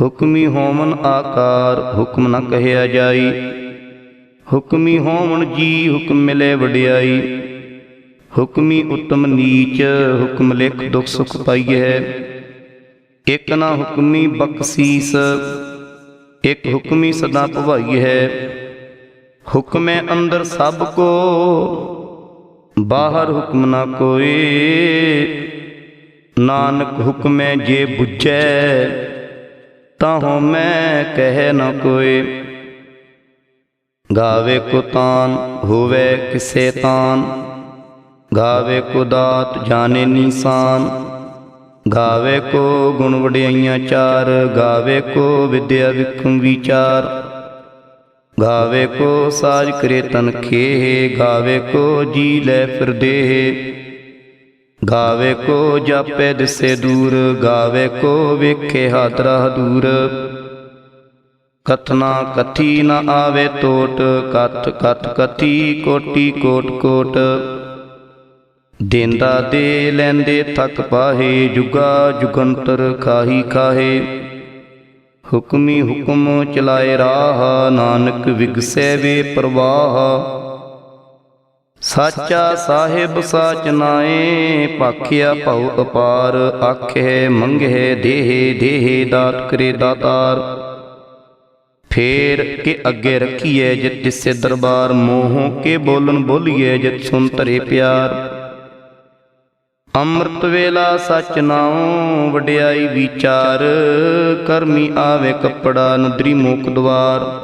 ਹੁਕਮੀ ਹੋਮਨ ਆਕਾਰ, ਹੁਕਮ ਨਾ ਕਹਿਆ ਜਾਈ। ਹੁਕਮੀ ਹੋਮਨ ਜੀ, ਹੁਕਮ ਮਿਲੇ ਵਡਿਆਈ। ਹੁਕਮੀ ਉਤਮ ਨੀਚ, ਹੁਕਮ ਲਿਖ ਦੁਖ ਸੁਖ ਪਾਈਐ। ਇਕ ਨਾ ਹੁਕਮੀ ਬਖਸ਼ੀਸ, ਇਕ ਹੁਕਮੀ ਸਦਾ ਭਵਾਈ ਹੈ ਹੁਕਮੇ ਅੰਦਰ ਸਭ ਕੋ, ਬਾਹਰ ਹੁਕਮ ਨਾ ਕੋਏ। ਨਾਨਕ ਹੁਕਮੇ ਜੇ ਬੁਝੈ ਤਾਂ ਹੋ ਮੈਂ ਕਹਿ ਨ ਕੋਏ ਗਾਵੇ ਕੋ ਤਾਨ ਹੋਵੇ ਕਿਸੇ ਤਾਨ। ਗਾਵੇ ਕੋ ਦਾਤ ਜਾਣੇ ਨੀਸਾਨ। ਗਾਵੇ ਕੋ ਗੁਣ ਵਡਿਆਈਆਂ ਚਾਰ। ਗਾਵੇ ਕੋ ਵਿਦਿਆ ਵਿਖਮ ਵਿਚਾਰ। ਗਾਵੇ ਕੋ ਸਾਜ ਕਰੇ ਤਨ ਖੇਹ। ਗਾਵੇ ਕੋ ਜੀ ਲੈ ਫਿਰਦੇ ਗਾਵੇ ਕੋ ਜਾਪੇ ਦਿਸੇ ਦੂਰ, ਗਾਵੇ ਕੋ ਵੇਖੇ ਹਾਦਰਾ ਦੂਰ। ਕਥਨਾ ਕਥੀ ਨ ਆਵੇ ਟੋਟ ਕਥ ਕਥ ਕਥੀ ਕੋਟੀ ਕੋਟ ਕੋਟ। ਦੇਂਦਾ ਦੇ ਲੈਂਦੇ ਥਕ ਪਾਹੇ, ਜੁਗਾ ਜੁਗੰਤਰ ਖਾਹੀ ਖਾਹੇ। ਹੁਕਮੀ ਹੁਕਮ ਚਲਾਏ ਰਾਹ, ਨਾਨਕ ਵਿਗਸੈ ਵੇ ਪ੍ਰਵਾਹ। ਸਾਚਾ ਸਾਹਿਬ ਸਾਚ ਨਾਏ ਭਾਖਿਆ ਭਉ ਅਪਾਰ, ਆਖੇ ਮੰਗੇ ਦੇਹ, ਦੇਹੇ ਦਾਤ ਕਰੇ ਦਾਤਾਰ। ਫੇਰ ਕੇ ਅੱਗੇ ਰੱਖੀਏ ਜਿਤ ਤਿਸੇ ਦਰਬਾਰ, ਮੋਹ ਕੇ ਬੋਲਨ ਬੋਲੀਏ ਜਿਤ ਸੁਨ ਤਰੇ ਪਿਆਰ। ਅੰਮ੍ਰਿਤ ਵੇਲਾ ਸਚ ਨਾਉ, ਵਡਿਆਈ ਵਿਚਾਰ, ਕਰਮੀ ਆਵੇ ਕੱਪੜਾ, ਨਦਰੀ ਮੋਕ ਦਵਾਰ।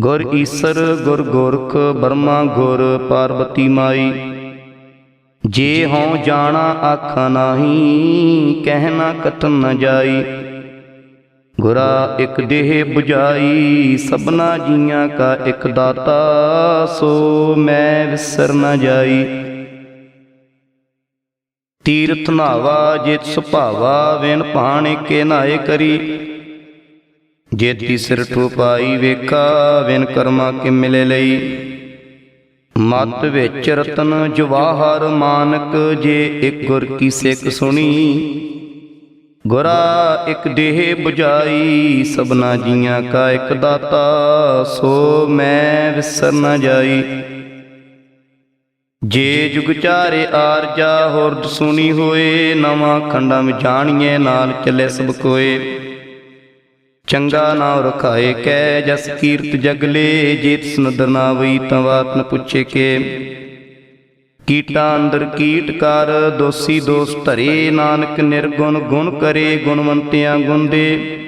ਗੁਰ ਈਸਰ ਗੁਰ ਗੋਰਖ ਬਰਮਾ ਗੁਰ ਪਾਰਬਤੀ ਮਾਈ। ਜੇ ਹਉ ਜਾਣਾ ਆਖਾਂ ਨਾਹੀ ਕਹਿਣਾ ਕਤਨ ਨ ਜਾਈ। ਗੁਰਾ ਇਕ ਦੇਹ 부ਜਾਈ ਸਭਨਾ ਜੀਆਂ ਕਾ ਇਕ ਦਾਤਾ ਸੋ ਮੈਂ ਵਿਸਰ ਨ ਜਾਈ। ਤੀਰਥ ਨਾਵਾ ਜਿਤ ਸੁਭਾਵਾ ਵਿਨ ਪਾਣੇ ਕੇ ਨਾਏ ਕਰੀ। ਜੇਤੀ ਸਿਰ ਟੋਪਾਈ ਵੇਖਾ, ਵਿਨ ਕਰਮਾ ਕਿ ਮਿਲੇ ਲਈ? ਮਤ ਵਿੱਚ ਰਤਨ ਜਵਾਹਰ ਮਾਨਕ, ਜੇ ਇੱਕ ਗੁਰ ਕੀ ਸਿੱਖ ਸੁਣੀ? ਗੁਰਾ ਇੱਕ ਦੇਹ 부ਜਾਈ ਸਭਨਾ ਜੀਆਂ ਕਾ ਇੱਕ ਦਾਤਾ, ਸੋ ਮੈਂ ਵਿਸਰ ਨਾ ਜਾਈ। ਜੇ ਜੁਗ ਚਾਰੇ ਆਰਜਾ ਹੋਰਦ ਸੁਣੀ ਹੋਏ, ਨਵਾਂ ਖੰਡਾਂ ਵਿੱਚ ਜਾਣੀਏ ਨਾਲ ਚੱਲੇ ਸਭ ਕੋਏ। ਚੰਗਾ ਨਾਮ ਰਖਾਏ ਕੈ ਜਸ ਕੀਰਤ ਜਗਲੇ ਜੇ ਤਿਸ ਨਦਰ ਨਾ ਤਾਂ ਬਾਤ ਨ ਪੁੱਛੇ ਕੇ। ਕੀਟਾਂ ਅੰਦਰ ਕੀਟ ਕਰ, ਦੋਸੀ ਦੋਸ ਧਰੇ, ਨਾਨਕ ਨਿਰਗੁਣ ਗੁਣ ਕਰੇ, ਗੁਣਵੰਤਿਆਂ ਗੁਣ ਦੇ।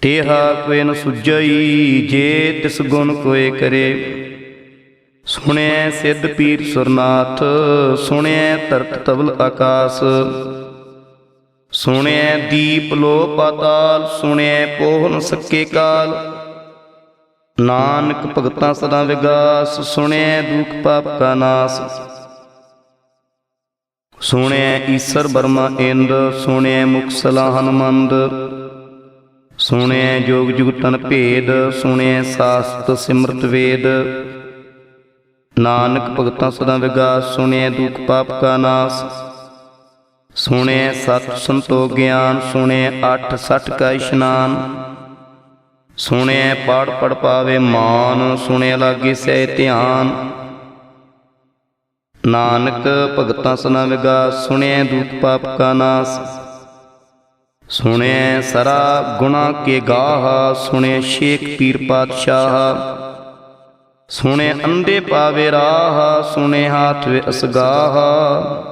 ਤੇਹਾ ਕੋਇ ਨ ਸੁਜਈ ਜੇ ਤਿਸ ਗੁਣ ਕੋਏ ਕਰੇ। ਸੁਣਿਐ ਸਿੱਧ ਪੀਰ ਸੁਰਨਾਥ, ਸੁਣਿਐ ਧਰਤ ਤਵਲ ਆਕਾਸ। ਸੁਣਿਐ ਦੀਪ ਲੋ ਪਾਤਾਲ, ਸੁਣਿਐ ਪੋਹਨ ਸੱਕੇ ਕਾਲ। ਨਾਨਕ ਭਗਤਾਂ ਸਦਾ ਵਿਗਾਸ, ਸੁਣਿਐ ਦੁਖ ਪਾਪ ਕਾ ਨਾਸ। ਸੁਣਿਐ ਈਸਰ ਬਰਮਾ ਇੰਦ, ਸੁਣਿਐ ਮੁਖ ਸਲਾ ਹਨਮੰਦ। ਸੁਣਿਐ ਜੋਗ ਜੁਗਤਨ ਭੇਦ, ਸੁਣਿਐ ਸਾਸਤ ਸਿਮਰਤ ਵੇਦ। ਨਾਨਕ ਭਗਤਾਂ ਸਦਾ ਵਿਗਾਸ, ਸੁਣਿਐ ਦੁਖ ਪਾਪ ਕਾ ਨਾਸ। ਸੁਣਿਐ ਸਤ ਸੰਤੋਖ ਗਿਆਨ ਸੁਣਿਐ ਅਠ ਸਠ ਕਾ ਇਸ਼ਨਾਨ। ਸੁਣਿਐ ਪੜ ਪੜ ਪਾਵੇ ਮਾਨ ਸੁਣਿਐ ਲਾਗੇ ਸਹਿ ਧਿਆਨ। ਨਾਨਕ ਭਗਤਾਂ ਸਦਾ ਵਿਗਾਸ ਸੁਣਿਐ ਦੁਖ ਪਾਪ ਕਾ ਨਾਸ। ਸੁਣਿਐ ਸਰਾ ਗੁਣਾ ਕੇ ਗਾਹ ਸੁਣਿਐ ਸ਼ੇਖ ਪੀਰ ਪਾਤਸ਼ਾਹ। ਸੁਣਿਐ ਅੰਦੇ ਪਾਵੇ ਰਾਹ ਸੁਣਿਐ ਹਾਥ ਵੇ ਅਸਗਾਹ।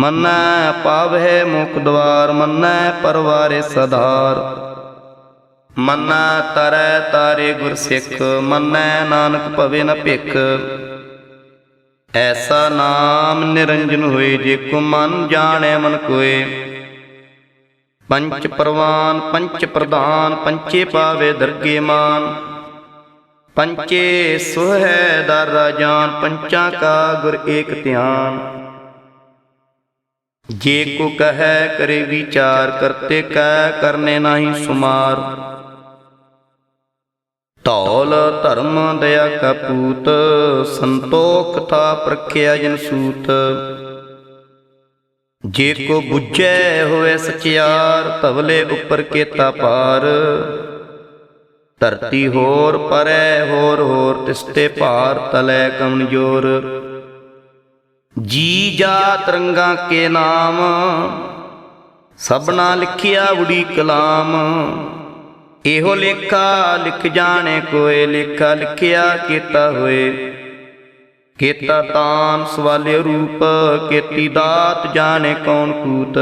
ਮੰਨੈ ਪਾਵਹਿ ਮੁਖ ਦਵਾਰ, ਮੰਨੈ ਪਰਵਾਰੇ ਸਧਾਰ। ਮੰਨੈ ਤਰੈ ਤਾਰੇ ਗੁਰ ਸਿੱਖ, ਮੰਨੈ ਨਾਨਕ ਭਵੇ ਨ ਭਿਖ। ਐਸਾ ਨਾਮ ਨਿਰੰਜਨ ਹੋਏ, ਜੇ ਕੋ ਮਨ ਜਾਣੈ ਮਨ ਕੋਏ। ਪੰਚ ਪ੍ਰਵਾਨ, ਪੰਚ ਪ੍ਰਧਾਨ, ਪੰਚੇ ਪਾਵੇ ਦਰਗੇ ਮਾਨ। ਪੰਚੇ ਸੁਹੈ ਦਰ ਰਾਜਾਨ ਪੰਚਾਂ ਕਾ ਗੁਰ ਏਕ ਧਿਆਨ। ਜੇ ਕੋ ਕਹੈ ਕਰੇ ਵਿਚਾਰ, ਕਰਤੇ ਕੈ ਕਰਨੇ ਨਾਹੀ ਸੁਮਾਰ। ਧੌਲ ਧਰਮ ਦਇਆ ਕਪੂਤ ਪੂਤ, ਸੰਤੋਖ ਥਾ ਪ੍ਰਖਿਆ ਜਨ ਸੂਤ। ਜੇ ਕੋ ਬੁੱਝੈ ਹੋਵੇ ਸਚਿਆਰ ਤਵਲੇ ਉੱਪਰ ਕੇਤਾ ਪਾਰ ਧਰਤੀ ਹੋਰ ਪਰੈ ਹੋਰ ਹੋਰ ਤਿਸਤੇ ਭਾਰ, ਤਲੈ ਕਮਨਜੋਰ ਜੀ ਜਾ ਤਰੰਗਾ ਕੇ ਨਾਮ, ਸਭਨਾ ਲਿਖਿਆ ਉੜੀ ਕਲਾਮ। ਇਹੋ ਲੇਖਾ ਲਿਖ ਜਾਣੇ ਕੋਏ, ਲੇਖਾ ਲਿਖਿਆ ਕੀਤਾ ਹੋਏ। ਕੀਤਾ ਤਾਨ ਸਵਾਲੇ ਰੂਪ, ਕੀਤੀ ਦਾਤ ਜਾਣੇ ਕੌਣ ਕੂਤ।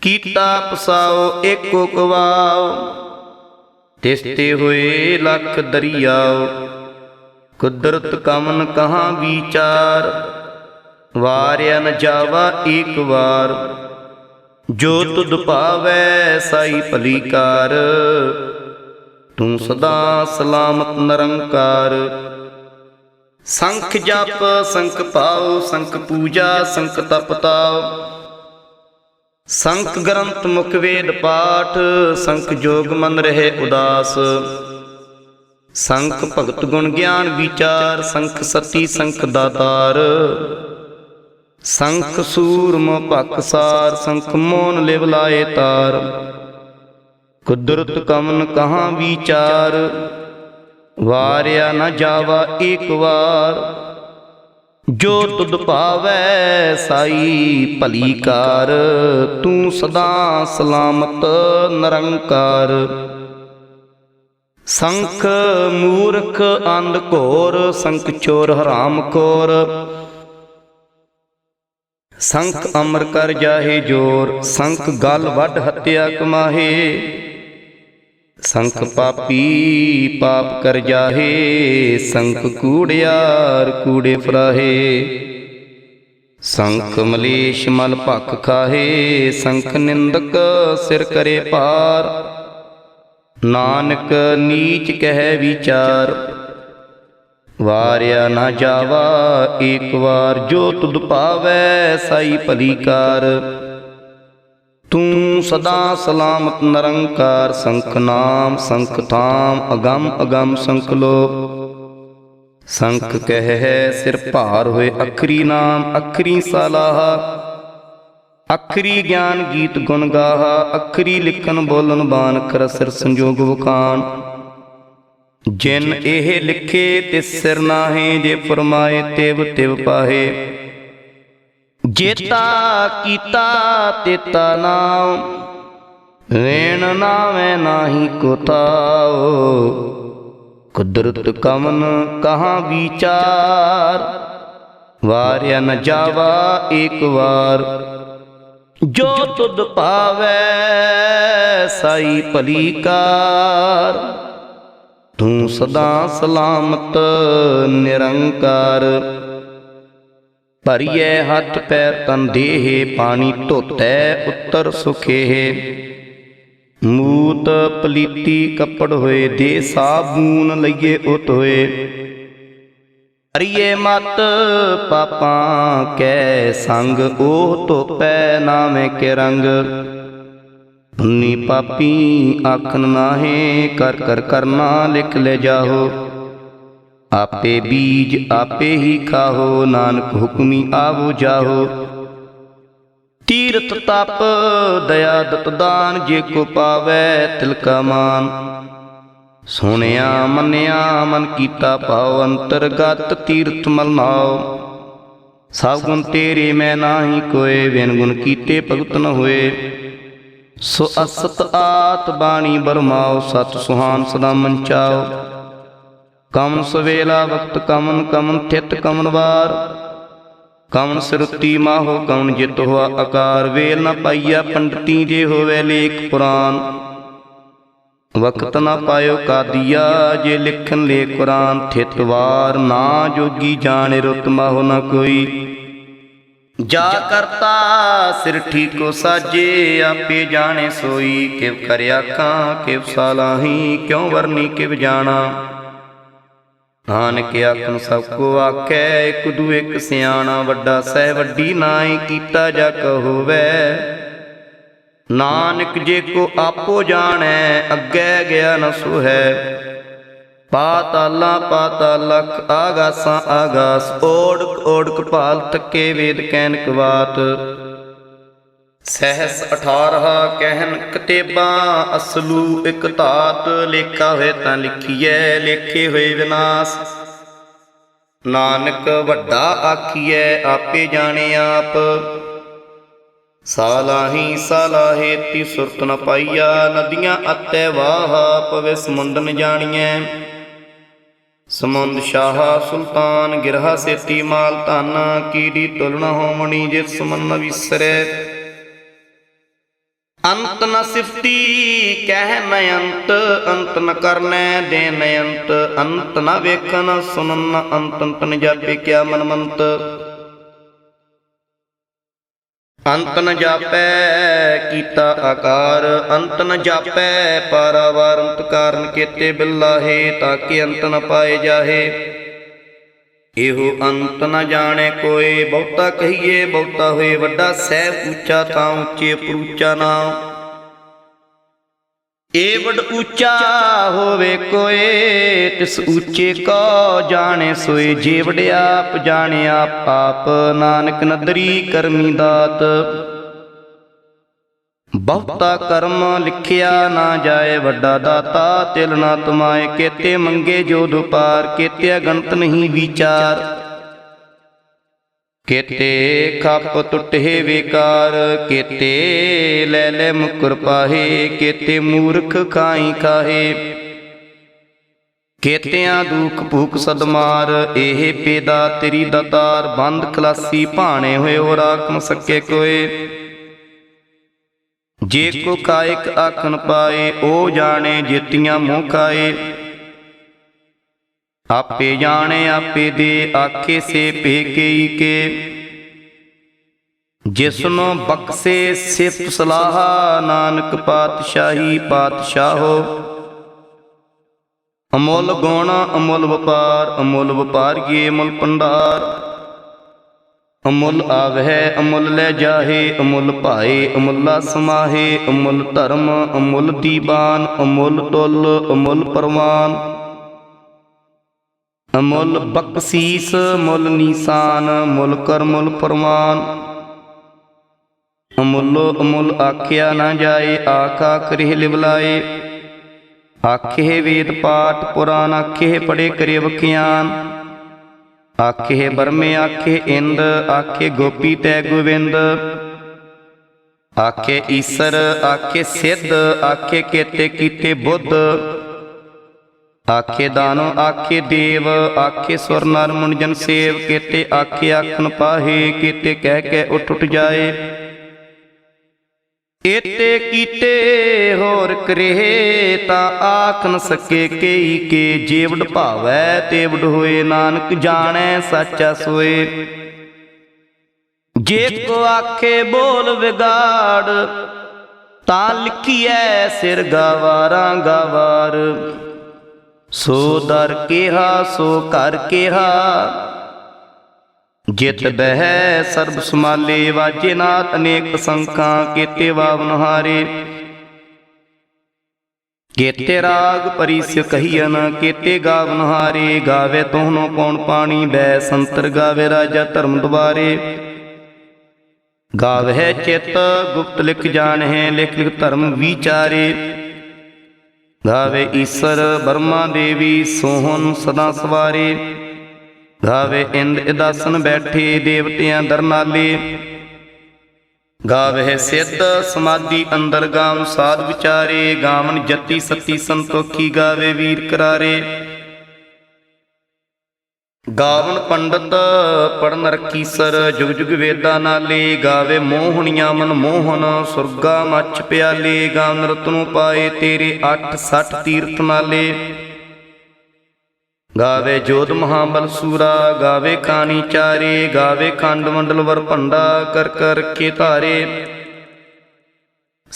ਕੀਤਾ ਪਸਾਓ ਏਕੋ ਕਵਾਓ, ਤਿਸਤੇ ਹੋਏ ਲਖ ਦਰਿਆਓ। ਕੁਦਰਤ ਕਮਨ ਕਹਾਂ ਵਿਚਾਰ ਵਾਰਿਆ ਨ ਜਾਵਾ ਏਕ ਵਾਰ। ਜੋ ਤੁਧ ਭਾਵੈ ਸਾਈ ਭਲੀ ਕਾਰ। ਤੂੰ ਸਦਾ ਸਲਾਮਤ ਨਿਰੰਕਾਰ। ਸੰਖ ਜਪ, ਸੰਖ ਪਾਉ ਸੰਖ ਪੂਜਾ, ਸੰਖ ਤਪ ਤਾਉ। ਸੰਖ ਗ੍ਰੰਥ ਮੁਖ ਵੇਦ ਪਾਠ, ਸੰਖ ਜੋਗ ਮਨ ਰਹੇ ਉਦਾਸ। ਸੰਖ ਭਗਤ ਗੁਣ ਗਿਆਨ ਵਿਚਾਰ, ਸੰਖ ਸਤੀ, ਸੰਖ ਦਾਤਾਰ। ਸੰਖ ਸੂਰਮ ਭਕਸਾਰ ਸੰਖ ਮੋਨ ਲਿਵ ਲਾਏ ਤਾਰ। ਕੁਦਰਤ ਕਮਨ ਕਹਾਂ ਵਿਚਾਰ, ਵਾਰਿਆ ਨਾ ਜਾਵਾ ਏਕ ਵਾਰ। ਜੋ ਤੁਧ ਭਾਵੈ ਸਾਈ ਭਲੀ ਕਾਰ, ਤੂੰ ਸਦਾ ਸਲਾਮਤ ਨਿਰੰਕਾਰ। ਸੰਖ ਮੂਰਖ ਅੰਧ ਘੋਰ, ਸੰਖ ਚੋਰ ਹਰਾਮ ਖੋਰ ਸੰਖ ਅਮਰ ਕਰ ਜਾਹੇ ਜੋਰ ਸੰਖ ਗਲ ਵੱਢ ਹੱਤਿਆ ਕਮਾਹੇ। ਸੰਖ ਪਾਪੀ ਪਾਪ ਕਰ ਜਾਹੇ ਸੰਖ ਕੂੜਿਆਰ ਕੂੜੇ ਫਰਾਹੇ। ਸੰਖ ਮਲੇਸ਼ ਮਲ ਭਖ ਖਾਹੇ ਸੰਖ ਨਿੰਦਕ ਸਿਰ ਕਰੇ ਪਾਰ। ਨਾਨਕ ਨੀਚ ਕਹਿ ਵਿਚਾਰ ਵਾਰਿਆ ਨਾ ਜਾਵਾ ਏਕ ਵਾਰ ਜੋ ਤੁਧ ਪਾਵੈ, ਸਾਈ ਭਲੀ ਕਾਰ। ਤੂੰ ਸਦਾ ਸਲਾਮਤ ਨਿਰੰਕਾਰ, ਸੰਖ ਨਾਮ, ਸੰਖ ਥਾਮ, ਅਗੰਮ ਅਗੰਮ ਸੰਖ ਲੋ। ਸੰਖ ਕਹਿ ਸਿਰ ਭਾਰ ਹੋਏ ਅਖਰੀ ਨਾਮ, ਅਖਰੀ ਸਲਾਹ। ਅਖਰੀ ਗਿਆਨ ਗੀਤ ਗੁਣ ਗਾਹਾ, ਅਖਰੀ ਲਿਖਣ ਬੋਲਣ ਬਾਨ ਕਰ ਸਿਰ ਸੰਜੋਗ ਵਖਾਨ ਜਿਨ ਇਹ ਲਿਖੇ ਤਿਸ ਸਿਰ ਨਾਹੇ ਜੇ ਫਰਮਾਏ ਤਿਵ ਤਿਵ ਪਾਹੇ। ਜੇਤਾ ਕੀਤਾ ਤੇਤਾ ਨਾਮ ਵੇਣ ਨਾਵੇਂ ਨਾਹੀ ਕੋ ਤਾਓ ਕੁਦਰਤ ਕਮਨ ਕਹਾਂ ਵਿਚਾਰ ਵਾਰਿਆ ਨ ਜਾਵਾ ਏਕ ਵਾਰ। ਜੋ ਤੁਧ ਭਾਵੈ ਸਾਈ ਭਲੀ ਕਾਰ। ਤੂੰ ਸਦਾ ਸਲਾਮਤ, ਨਿਰੰਕਾਰ। ਭਰੀਏ ਹੱਥ ਪੈਰ ਤਨ ਦੇਹ, ਪਾਣੀ ਧੋਤੈ ਉੱਤਰ ਸੁਖੇ। ਮੂਤ ਪਲੀਤੀ ਕੱਪੜ ਹੋਏ, ਦੇ ਸਾਬੂਨ ਲਈਏ ਉਤ ਹੋਏ। ਅਰੀਏ ਮਤ ਪਾਪਾਂ ਕੈ ਸੰਗ, ਉਹ ਧੋਪੈ ਨਾਵੇਂ ਕੇ ਰੰਗ। ਨੀ ਪਾਪੀ ਆਖਣ ਨਾਹੇ, ਕਰ ਕਰ ਕਰਨਾ ਲਿਖ ਲੈ ਜਾਹੋ। ਆਪੇ ਬੀਜ ਆਪੇ ਹੀ ਖਾਹੋ, ਨਾਨਕ ਹੁਕਮੀ ਆਵੋ ਜਾਹੋ। ਤੀਰਥ ਤਪ ਦਇਆ ਦਤ ਦਾਨ, ਜੇ ਕੋ ਪਾਵੈ ਤਿਲ ਕਾ ਮਾਨ। ਸੁਣਿਆ ਮੰਨਿਆ ਮਨ ਕੀਤਾ ਭਾਉ, ਅੰਤਰਗਤ ਤੀਰਥ ਮਲਨਾਓ ਸਭ ਗੁਣ ਤੇਰੇ ਮੈਂ ਨਾਹੀ ਕੋਏ ਵਿਨ ਗੁਣ ਕੀਤੇ ਭਗਤ ਨ ਹੋਏ। ਸੋ ਅਸਤ ਆਤ ਬਾਣੀ ਬਰਮਾਓ, ਸਤ ਸੁਹਾਨ ਸਦਾ ਮੰਚਾਓ। ਕਮਨ ਸਵੇਲਾ ਵਕਤ ਕਮਨ ਕਮਨ ਥਿਤ ਕਮਨ ਵਾਰ। ਕਮਨ ਸਿਰਤੀ ਮਾਹੋ, ਕਮਨ ਜਿਤ ਹੋਆ ਆਕਾਰ ਵੇਲ ਨਾ ਪਾਈਆ ਪੰਡਤੀ ਜੇ ਹੋਵੇ ਲੇਖ ਪੁਰਾਨ। ਵਕਤ ਨਾ ਪਾਇਓ ਕਾਦੀਆ, ਜੇ ਲਿਖਣ ਲੇ ਕੁਰਾਨ। ਥਿਤ ਵਾਰ ਨਾ ਜੋਗੀ ਜਾਣੇ ਰੁਤ ਮਾਹੋ ਨਾ ਕੋਈ। ਜਾ ਕਰਤਾ ਸਿਰ ਠੀਕੋ ਸਾਜੇ, ਆਪੇ ਜਾਣੇ ਸੋਈ ਕਿਵ ਕਰਿਆ ਕਾਂ ਕਿਵ ਸਾਲਾਹੀ, ਕਿਉ ਵਰਨੀ ਕਿਵ ਜਾਣਾ? ਨਾਨਕ ਆਖਣ ਸਭ ਕੋ ਆਖੈ, ਇਕ ਦੂ ਇਕ ਸਿਆਣਾ, ਵੱਡਾ ਸਹਿ, ਵੱਡੀ ਨਾਈ ਕੀਤਾ ਜਾ ਕਹੋਵੈ। ਨਾਨਕ ਜੇ ਕੋ ਆਪੋ ਜਾਣੈ, ਅੱਗੇ ਗਿਆ ਨ ਸੁਹੈ। ਪਾਤਾਲਾ, ਪਾਤਾਲ ਲਖ, ਆਗਾਸਾਂ, ਆਗਾਸ, ਓੜਕ ਓੜਕ ਭਾਲ, ਤੱਕੇ ਵੇਦ, ਕੈਨਕ ਬਾਤ ਸਹਿਸ 18 ਕਹਿਨ ਕਤੇਬਾਂ, ਅਸਲੂ ਇਕ ਧਾਤ, ਲੇਖਾ ਹੋਏ ਤਾਂ ਲਿਖੀਐ, ਲੇਖੇ ਹੋਏ ਵਿਨਾਸ਼। ਨਾਨਕ ਵੱਡਾ ਆਖੀਐ, ਆਪੇ ਜਾਣੇ ਆਪ। ਸਾਲਾਹੀ, ਸਾਲਾਹੇ, ਤੀ ਸੁਰਤ ਨ ਪਾਈਆ, ਨਦੀਆਂ ਅਤੈ ਵਾਹ ਪਵੇ ਸਮੁੰਦ ਨ ਜਾਣੀਐ। ਸਮੁੰਦ ਸ਼ਾਹ ਸੁਲਤਾਨ ਗਿਰਹਾ ਸੇਤੀ ਮਾਲ ਧਨ, ਕੀੜੀ ਤੁਲਣਾ ਹੋਮਣੀ ਜਿਸ ਮਨ ਨ ਵਿਸਰੈ। ਅੰਤ ਨ ਸਿਫਤੀ ਕਹਿ ਨ ਅੰਤ ਅੰਤ ਨ ਕਰਨੈ ਦੇ ਨ ਅੰਤ ਅੰਤ ਨ ਵੇਖਨ ਸੁਨਨ ਅੰਤ ਅੰਤ ਨ ਜਾਪੇ ਕਿਆ ਮਨ ਮੰਤ ਅੰਤ ਨ ਜਾਪੈ, ਕੀਤਾ ਆਕਾਰ। ਅੰਤ ਨ ਜਾਪੈ ਪਾਰਾਵਾਰੰਤ ਕਾਰਨ ਕੀਤੇ ਬਿਲਾਹੇ ਤਾਂ ਕਿ ਅੰਤ ਨ ਪਾਏ ਜਾਹੇ। ਇਹੋ ਅੰਤ ਨ ਜਾਣੇ ਕੋਏ, ਬਹੁਤਾ ਕਹੀਏ, ਬਹੁਤਾ ਹੋਏ ਵੱਡਾ ਸਹਿਬ ਉੱਚਾ ਤਾਂ ਉੱਚੇ ਪਰੂਚਾ ਨਾਮ ਏ ਵੱਡ ਉੱਚਾ ਹੋਵੇ ਕੋਏ, ਤਿਸ ਉੱਚੇ ਕੋ ਜਾਣੇ ਸੋਏ, ਜੇ ਵਡਿਆਪ ਜਾਣੇ ਆਪ ਆਪ ਨਾਨਕ ਨਦਰੀ ਕਰਮੀ ਦਾਤ। ਬਹੁਤਾ ਕਰਮ ਲਿਖਿਆ ਨਾ ਜਾਏ ਵੱਡਾ ਦਾਤਾ, ਤਿਲ ਨਾ ਤਮਾਏ, ਕੇਤੇ ਮੰਗੇ ਜੋ ਦੁਪਾਰ, ਕੇਤੇ ਗਣਤ ਨਹੀਂ ਵਿਚਾਰ। ਕੇਤੇ ਖੱਪ ਟੁੱਟੇ ਵਿਕਾਰ, ਕੇਤੇ ਲੈ ਲੈ ਮੁਕਰ ਪਾਹੇ, ਕੇਤੇ ਮੂਰਖ ਖਾਈ ਖਾਹੇ। ਕੇਤਿਆਂ ਦੁਖ ਭੂਖ ਸਦਮਾਰ, ਇਹ ਪੇਦਾ ਤੇਰੀ ਦਤਾਰ, ਬੰਦ ਖਲਾਸੀ ਭਾਣੇ ਹੋਏ ਹੋ ਰਾਖ ਸਕੇ ਕੋਏ। ਜੇ ਕੋ ਕਾਇਕ ਆਖਣ ਪਾਏ, ਉਹ ਜਾਣੇ ਜੇਤੀਆਂ ਮੂੰਹ ਖਾਏ। ਆਪੇ ਜਾਣੇ, ਆਪੇ ਦੇ ਆਖੇ ਸੇ ਪੇਕਈ ਕੇ। ਜਿਸਨੂੰ ਬਖਸ਼ੇ ਸਿਫਤ ਸਲਾਹ, ਨਾਨਕ ਪਾਤਸ਼ਾਹੀ ਪਾਤਸ਼ਾਹੋ। ਅਮੁੱਲ ਗੁਣ, ਅਮੁੱਲ ਵਪਾਰ, ਅਮੁੱਲ ਵਪਾਰੀਏ ਅਮੁੱਲ ਪੰਡਾਰ ਅਮੁੱਲ ਆਵਹਿ, ਅਮੁੱਲ ਲੈ ਜਾਹੇ, ਅਮੁੱਲ ਭਾਏ, ਅਮੁੱਲਾ ਸਮਾਹੇ, ਅਮੁੱਲ ਧਰਮ, ਅਮੁੱਲ ਦੀਵਾਨ ਅਮੁੱਲ ਤੁਲ ਅਮੁੱਲ ਪਰਵਾਨ। ਅਮੁੱਲ ਬਖਸ਼ੀਸ, ਮੁੱਲ ਨੀਸਾਨ, ਮੁੱਲ ਕਰ ਮੁੱਲ ਪਰਮਾਨ। ਅਮੁੱਲੋ ਅਮੁੱਲ ਆਖਿਆ ਨਾ ਜਾਏ, ਆਕਾ ਕਰਿ ਲਿਵਲਾਏ। ਆਖੇ ਵੇਦ ਪਾਠ ਪੁਰਾਨ ਆਖੇ ਪੜੇ ਕਰੇ ਵਖਿਆਨ ਆਖੇ ਬਰਮੇ ਆਖੇ ਇੰਦ, ਆਖੇ ਗੋਪੀ ਤੈ ਗੋਵਿੰਦ। ਆਖੇ ਈਸਰ, ਆਖੇ ਸਿੱਧ, ਆਖੇ ਕੇਤੇ ਕੀਤੇ ਬੁੱਧ। ਆਖੇ ਦਾਨੋ, ਆਖੇ ਦੇਵ, ਆਖੇ ਸੁਰ ਨਰ ਮੁਨ ਜਨ ਸੇਵ, ਕੇਤੇ ਆਖੇ ਆਖਣ ਪਾਹੇ, ਕੇਤੇ ਕਹਿ ਕੇ ਉੱਠ ਉੱਠ ਜਾਏ। ਏਤੇ ਕੀਤੇ ਹੋਰ ਕਰੇ, ਤਾਂ ਆਖ ਸਕੇ ਕਈ ਕੇ, ਜੀਵੜ ਭਾਵੈ ਤੇਵੜ ਹੋਏ, ਨਾਨਕ ਜਾਣੈ ਸੱਚਾ ਸੋਏ ਜੇ ਕੋ ਆਖੇ ਬੋਲ ਵਿਗਾੜ, ਤਾਂ ਲਿਖੀਐ ਸਿਰ ਗਵਾਰਾਂ ਗਵਾਰ। ਸੋ ਦਰ ਕਿਹਾ, ਸੋ ਕਰ ਕਿਹਾ। ਜਿਤ ਬਹਿ ਸਰਬ ਸਮਾਲੇ ਵਾਜੇ ਨਾਥ ਅਨੇਕ ਸੰਖਾਂ, ਕੀਤੇ ਵਾਵਨ ਹਾਰੇ। ਕੀਤੇ ਰਾਗ ਪਰਿਸ ਕਹੀਨ ਕੀਤੇ ਗਾਵਨ ਹਾਰੇ। ਗਾਵੇ ਤੋਹਨੋ ਕੌਣ ਪਾਣੀ ਬੈ ਸੰਤਰ ਗਾਵੇ ਰਾਜਾ ਧਰਮ ਦੁਆਰੇ। ਗਾਵੇ ਚਿਤ ਗੁਪਤ ਲਿਖ ਜਾਣਹਿ, ਲਿਖ ਲਿਖ ਧਰਮ ਵਿਚਾਰੇ। ਗਾਵੇ ਈਸ਼ਰ ਬਰਮਾ ਦੇਵੀ ਸੋਹਨ ਸਦਾ ਸਵਾਰੇ। ਗਾਵੇ ਇੰਦ ਇਦਾਸਨ ਬੈਠੇ ਦੇਵਤਿਆਂ ਦਰਨਾਲੇ। ਗਾਵੇ ਸਿੱਧ ਸਮਾਧੀ ਅੰਦਰ ਗਾਮ ਸਾਧ ਵਿਚਾਰੇ। ਗਾਵਨ ਜਤੀ ਸਤੀ ਸੰਤੋਖੀ ਗਾਵੇ ਵੀਰ ਕਰਾਰੇ। ਗਾਵਨ ਪੰਡਤ ਪੜਨ ਰਕੀਸਰ ਜੁਗ ਜੁਗ ਵੇਦਾਂ ਨਾਲੇ, ਗਾਵੇ ਮੋਹਣੀਆਂ ਮਨ ਮੋਹਨ, ਸੁਰਗਾ ਮੱਚ ਪਿਆਲੇ, ਗਾਵਨ ਰਤਨੂ ਪਾਏ ਤੇਰੇ 8 60 ਤੀਰਥ ਨਾਲੇ। ਗਾਵੇ ਜੋਤ ਮਹਾਬਲ ਸੂਰਾ, ਗਾਵੇ ਕਾਨੀ ਚਾਰੇ, ਗਾਵੇ ਖੰਡ ਮੰਡਲ ਵਰ ਭੰਡਾ, ਕਰ ਕਰ ਕੇ ਧਾਰੇ।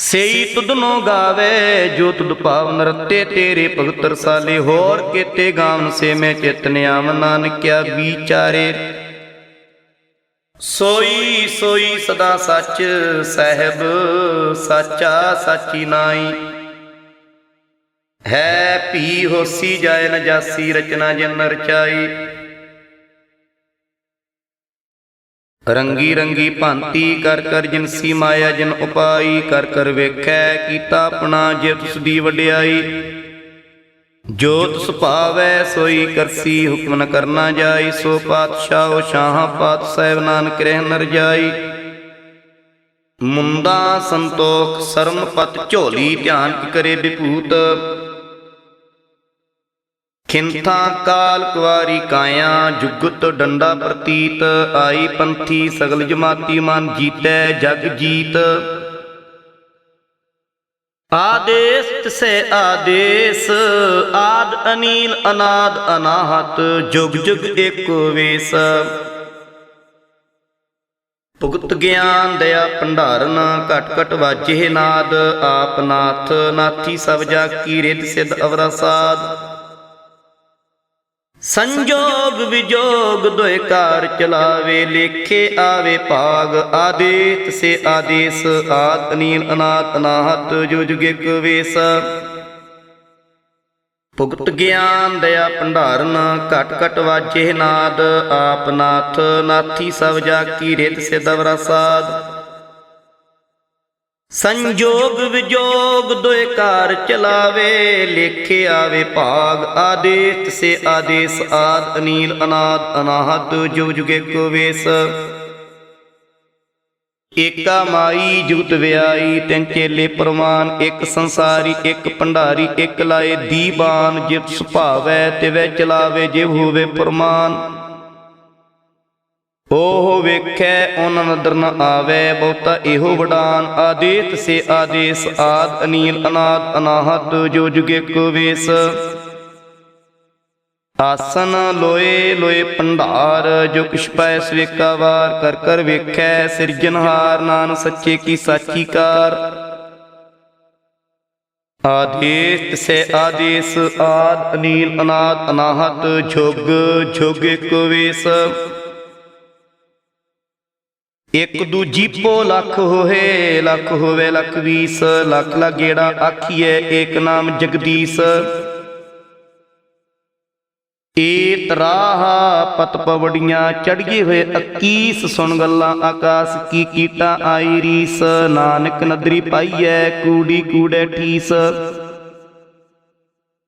ਸੇਈ ਤੁਧਨੋ ਗਾਵੇ, ਜੋ ਤੁਧ ਭਾਵ ਨਰਤੇ ਤੇਰੇ ਭਗਤ ਰਸਾਲੇ ਹੋਰ ਕੀਤੇ ਗਾਵਨ ਸੇ ਮੈਂ ਚਿਤ ਨਿਆਮ ਨਾਨਕਿਆ ਵਿਚਾਰੇ। ਸੋਈ ਸੋਈ ਸਦਾ ਸੱਚ ਸਹਿਬ, ਸਾਚਾ ਸਾਚੀ ਨਾਈ। ਹੈ ਭੀ ਹੋਸੀ ਜਾਏ ਨ ਜਾਸੀ ਰਚਨਾ ਜਿਨ ਰਚਾਈ। ਰੰਗੀ ਰੰਗੀ ਭਾਂਤੀ ਕਰ ਕਰ ਜਿਨਸੀ ਮਾਇਆ ਜਿਨ ਉਪਾਈ, ਕਰ ਕਰ ਵੇਖੈ ਕੀਤਾ ਆਪਣਾ ਜੇ ਤੁਸ ਦੀ ਵਡਿਆਈ। ਜੋ ਤੁਸ ਭਾਵੈ ਸੋਈ ਕਰਸੀ ਹੁਕਮ ਨ ਕਰਨਾ ਜਾਈ, ਸੋ ਪਾਤਸ਼ਾਹ ਸ਼ਾਹ ਪਾਤ ਸਹਿਬ ਨਾਨਕ ਰਹਿ ਨਰ ਜਾਈ। ਮੁੰਦਾ ਸੰਤੋਖ, ਸਰਮ ਪਤ ਝੋਲੀ ਧਿਆਨ ਕਰੇ ਵਿਭੂਤ। ਖਿੰਥਾ ਕਾਲ ਕੁਵਾਰੀ ਕਾਇਆ ਜੁਗਤ ਡੰਡਾ ਪ੍ਰਤੀਤ, ਆਈ ਪੰਥੀ ਸਗਲ ਜਮਾਤੀ ਮਨ ਜੀਤੈ ਜਗ ਜੀਤ। ਆਦੇਸ ਤਿਸੈ ਆਦੇਸ, ਆਦ ਅਨੀਲ, ਅਨਾਦ ਅਨਾਹਤ, ਜੁਗ ਜੁਗ ਏਕੋ ਵੇਸ। ਭੁਗਤ ਗਿਆਨ ਦਇਆ ਭੰਡਾਰਨ, ਘਟ ਘਟ ਵਾਜੇ ਨਾਦ, ਆਪ ਨਾਥ, ਨਾਥੀ ਸਭ ਜਾ ਕੀ ਰਿੱਧ ਸਿਧ ਅਵਰਾ ਸਾਧ। ਸੰਜੋਗ ਵਿਜੋਗ ਦੋਇ ਕਾਰ ਚਲਾਵੇ, ਲੇਖੇ ਆਵੇ ਭਾਗ ਆਦੇਤ ਸੇ ਆਦੇਸ, ਆਤ ਨੀਲ ਅਨਾਤ ਅਨਾਹਤ ਜੋ ਵੇਸ। ਭੁਗਤ ਗਿਆਨ ਦਇਆ ਭੰਡਾਰਨ, ਘਟ ਘਟ ਵਾਜੇ ਨਾਦ, ਆਪ ਨਾਥ, ਨਾਥੀ ਸਭ ਜਾ ਕੀ ਰਿਤ ਸਿਦਵਰਾ ਸਾਧ। ਸੰਜੋਗ ਵਿਜੋਗ ਦੋਇ ਕਾਰ ਚਲਾਵੇ, ਲੇਖੇ ਆਵੇ ਭਾਗ ਆਦੇਤ ਸੇ ਆਦੇਸ, ਆਦ, ਅਨੀਲ, ਅਨਾਦ, ਅਨਾਹਤ ਜੋ ਜੁਗੇ ਕੋ ਵੇਸ। ਏਕਾ ਮਾਈ ਜੁਗਤ ਵਿਆਈ, ਤਿੰਨ ਚੇਲੇ ਪ੍ਰਮਾਨ ਇੱਕ ਸੰਸਾਰੀ, ਇੱਕ ਭੰਡਾਰੀ, ਇੱਕ ਲਾਏ ਦੀਵਾਨ ਜਿਵ ਸੁਭਾਵੈ, ਤਿਵੈ ਚਲਾਵੇ ਜਿਵ ਹੋਵੇ ਪ੍ਰਮਾਨ। ਉਹ ਵੇਖੈ ਉਹਨਾਂ ਨਦਰ ਨ ਆਵੇ, ਬਹੁਤਾ ਇਹੋ ਵਡਾਨ ਆਦੇਤ ਸੇ ਆਦੇਸ, ਆਦ ਅਨੀਲ, ਅਨਾਦ, ਅਨਾਹਤ, ਜੋ ਜੁਗੇ ਕੋ ਵੇਸ। ਆਸਨ ਲੋਏ ਲੋਏ ਭੰਡਾਰ, ਜੋ ਕਿਛ ਪੈ ਸਵੇਕਾ ਵਾਰ ਕਰ ਕਰ ਵੇਖੈ ਸਿਰਜਨਹਾਰ ਨਾਨ ਸੱਚੇ ਕੀ ਸਾਚੀ ਕਾਰ। ਆਦੇਸ ਸੇ ਆਦੇਸ, ਆਦ ਅਨੀਲ, ਅਨਾਦ, ਅਨਾਹਤ, ਜੁਗ ਜੁਗ ਏਕ ਵੇਸ। ਇਕ ਦੂਜੀ ਪੋ ਲੱਖ ਹੋਏ, ਲੱਖ ਹੋਵੇ ਲੱਖ ਵੀਸ, ਲੱਖ ਲਾ ਗੇੜਾ ਆਖੀਐ, ਏਕ ਨਾਮ ਜਗਦੀਸ਼। ਏ ਤਰਾਹ ਪਤ ਪਵੜੀਆਂ ਚੜੀਏ ਹੋਏ 21 ਸੁਣ ਗੱਲਾਂ ਆਕਾਸ, ਕੀ ਕੀਟਾ ਆਈ ਰੀਸ। ਨਾਨਕ ਨਦਰੀ ਪਾਈਐ, ਕੂੜੀ ਕੂੜੇ ਠੀਸ।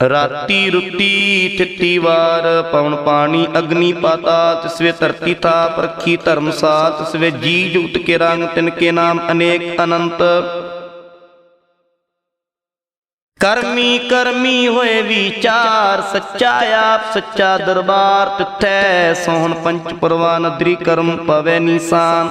ਰਾਤੀ ਰੁੱਤੀ ਥਿੱਤੀ ਵਾਰ, ਪਵਨ ਪਾਣੀ, ਅਗਨੀ ਪਾਤਾ ਤਿਸਵੇ ਧਰਤੀ ਥਾਪ ਰੱਖੀ ਧਰਮਸਾਲ ਤਿਸਵੇ ਜੀ ਜੁਗਤ ਕੇ ਰੰਗ, ਤਿਨ ਕੇ ਨਾਮ ਅਨੇਕ ਅਨੰਤ। ਕਰਮੀ ਕਰਮੀ ਹੋਏ ਵਿਚਾਰ, ਸੱਚਾ ਆਪ, ਸੱਚਾ ਦਰਬਾਰ, ਤਿੱਥੈ ਸੋਹਣ ਪੰਚ ਪਰਵਾਨ ਨਦਰੀ ਕਰਮ ਪਵੇ ਨਿਸ਼ਾਨ।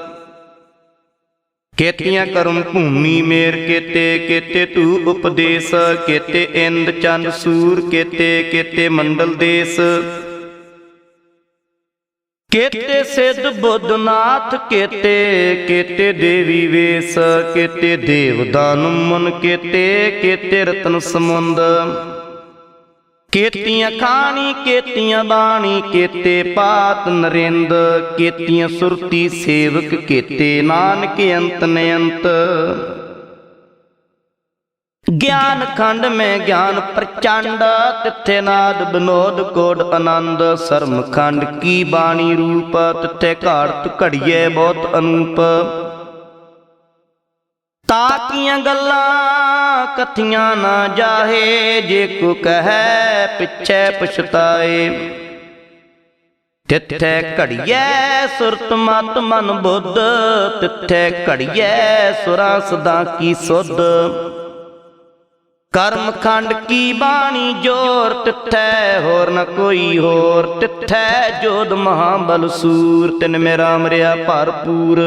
ਕੇਤੀਆਂ ਕਰਮ ਭੂਮੀ ਮੇਰ ਕੇਤੇ ਕੇਤੇ ਤੂ ਉਪਦੇਸ, ਕੇਤੇ ਇੰਦ ਚੰਦ ਸੂਰ, ਕੇਤੇ ਕੇਤੇ ਮੰਡਲ ਦੇਸ। ਕੇਤੇ ਸਿੱਧ ਬੁੱਧਨਾਥ, ਕੇਤੇ ਕੇਤੇ ਦੇਵੀ ਵੇਸ, ਕੇਤੇ ਦੇਵਦਾਨੁ ਮਨ ਕੇਤੇ ਕੇਤੇ ਰਤਨ ਸਮੁੰਦ। ਕੇਤੀਆਂ ਖਾਣੀ, ਕੇਤੀਆਂ ਬਾਣੀ, ਕੇਤੇ ਪਾਤ ਨਰਿੰਦ, ਕੇਤੀਆਂ ਸੁਰਤੀ ਸੇਵਕ, ਕੇਤੇ ਨਾਨਕ ਅੰਤ ਨਯੰਤ ਗਿਆਨ ਖੰਡ ਮੈਂ ਗਿਆਨ ਪ੍ਰਚੰਡ, ਤਿੱਥੇ ਨਾਦ ਬਨੋਦ ਕੋਡ ਆਨੰਦ। ਸਰਮ ਖੰਡ ਕੀ ਬਾਣੀ ਰੂਪ, ਤਿੱਥੇ ਘਾੜਤ ਘੜੀਏ ਬਹੁਤ ਅਨੂਪ। ਤਾਕੀਆਂ ਗੱਲਾਂ ਕਥੀਆਂ ਨਾ ਜਾਹੇ, ਜੇ ਕੋ ਕਹੈ ਪਿਛੈ ਪਛਤਾਏ। ਤਿੱਥੈ ਘੜੀਐ ਸੁਰਤ ਮਤ ਮਨ ਬੁੱਧ, ਤਿੱਥੈ ਘੜੀਐ ਸੁਰਾਂ ਸਦਾ ਕੀ ਸੁਧ। ਕਰਮ ਖੰਡ ਕੀ ਬਾਣੀ ਜੋਰ, ਤਿੱਥੈ ਹੋਰ ਨ ਕੋਈ ਹੋਰ, ਤਿੱਥੈ ਜੋਦ ਮਹਾਬਲ ਸੂਰ, ਤਿਨ ਮੇਰਾ ਮਰਿਆ ਭਰਪੂਰ।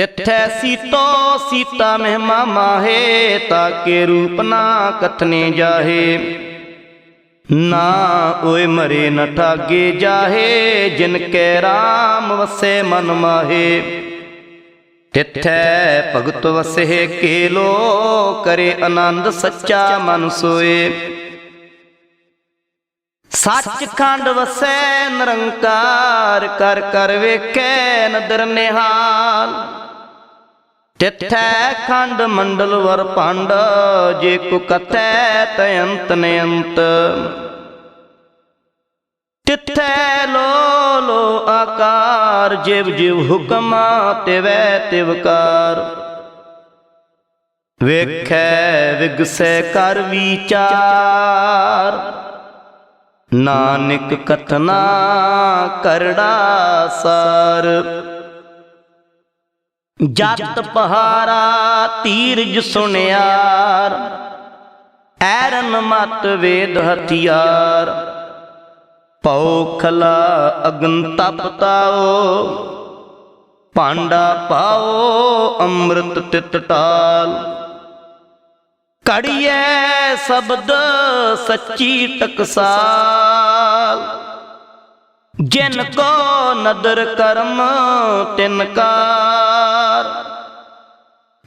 ਤਿੱਥੈ ਸੀਤੋ ਸੀਤਾ ਮਹਿਮਾ ਮਾਹੇ ਤਾਕੇ ਰੂਪ ਨਾ ਕਥਨੇ ਜਾਹੇ। ਨਾ ਓਏ ਮਰੇ ਨ ਠਾਗੇ ਜਾਹੇ, ਜਿਨ ਕੈ RAM ਵਸੇ ਮਨ ਮਾਹੇ। ਤਿੱਥੈ ਭਗਤ ਵਸੇ ਕੇਲੋ ਕਰੇ ਆਨੰਦ ਸੱਚਾ ਮਨ ਸੋਏ। ਸੱਚ ਖੰਡ ਵਸੈ ਨਿਰੰਕਾਰ, ਕਰ ਕਰ ਵੇਖੈ ਨਦਰ ਨਿਹਾਲ। ਤਿੱਥੈ ਖੰਡ ਮੰਡਲ ਵਰ ਭੰਡ, ਜੇ ਕੋ ਕਥੈ ਤਯੰਤ ਨਯੰਤ ਤਿੱਥੈ ਲੋ ਲੋ ਆਕਾਰ, ਜਿਵ ਜਿਵ ਹੁਕਮ ਤਿਵੈ ਤਿਵਕਾਰ ਵੇਖੈ ਵਿਗਸੈ ਕਰ ਵਿਚਾਰ, ਨਾਨਕ ਕਥਨਾ ਕਰੜਾ ਸਾਰ। ਜਤ ਪਹਾਰਾ ਤੀਰਜ ਸੁਣਿਆਰ, ਐਰਨ ਮਤ ਵੇਦ ਹਥਿਆਰ। ਪਉ ਖਲਾ ਅਗਨ ਤਪਤਾਓ ਪਾਂਡਾ ਪਾਓ ਅੰਮ੍ਰਿਤ ਤਿਤ ਟਾਲ। ਕੜੀਐ ਸ਼ਬਦ ਸੱਚੀ ਟਕਸਾਲ। ਜਿਨ ਕੋ ਨਦਰ ਕਰਮ ਤਿਨ ਕਾਰ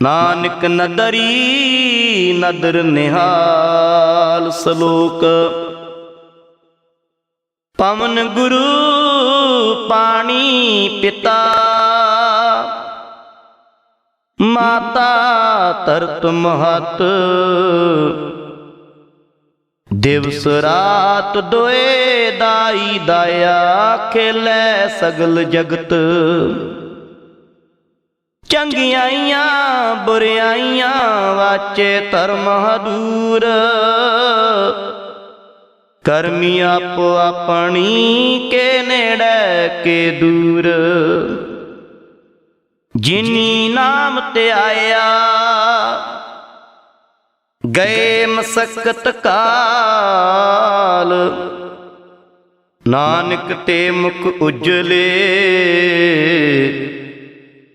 ਨਾਨਕ ਨਦਰੀ, ਨਦਰ ਨਿਹਾਲ ਸ਼ਲੋਕ। ਪਵਨ ਗੁਰੂ ਪਾਣੀ ਪਿਤਾ। ਮਾਤਾ ਤਰਤ ਮਹਤ। ਦਿਵਸ ਰਾਤ ਦੋਏ ਦਾਈ ਦਾਇਆ ਖੇਲੇ ਸਗਲ ਜਗਤ। ਚੰਗਿਆਈਆਂ ਬੁਰਿਆਈਆਂ, ਵਾਚੇ ਧਰਮ ਹਦੂਰ। ਕਰਮੀ ਆਪੋ ਆਪਣੀ, ਕੇ ਨੇੜੇ, ਕੇ ਦੂਰ। ਜਿਨੀ ਨਾਮ ਤੇ ਆਇਆ, ਗਏ ਮਸਕਤ ਕਾਲ। ਨਾਨਕ ਤੇ ਮੁਖ ਉਜਲੇ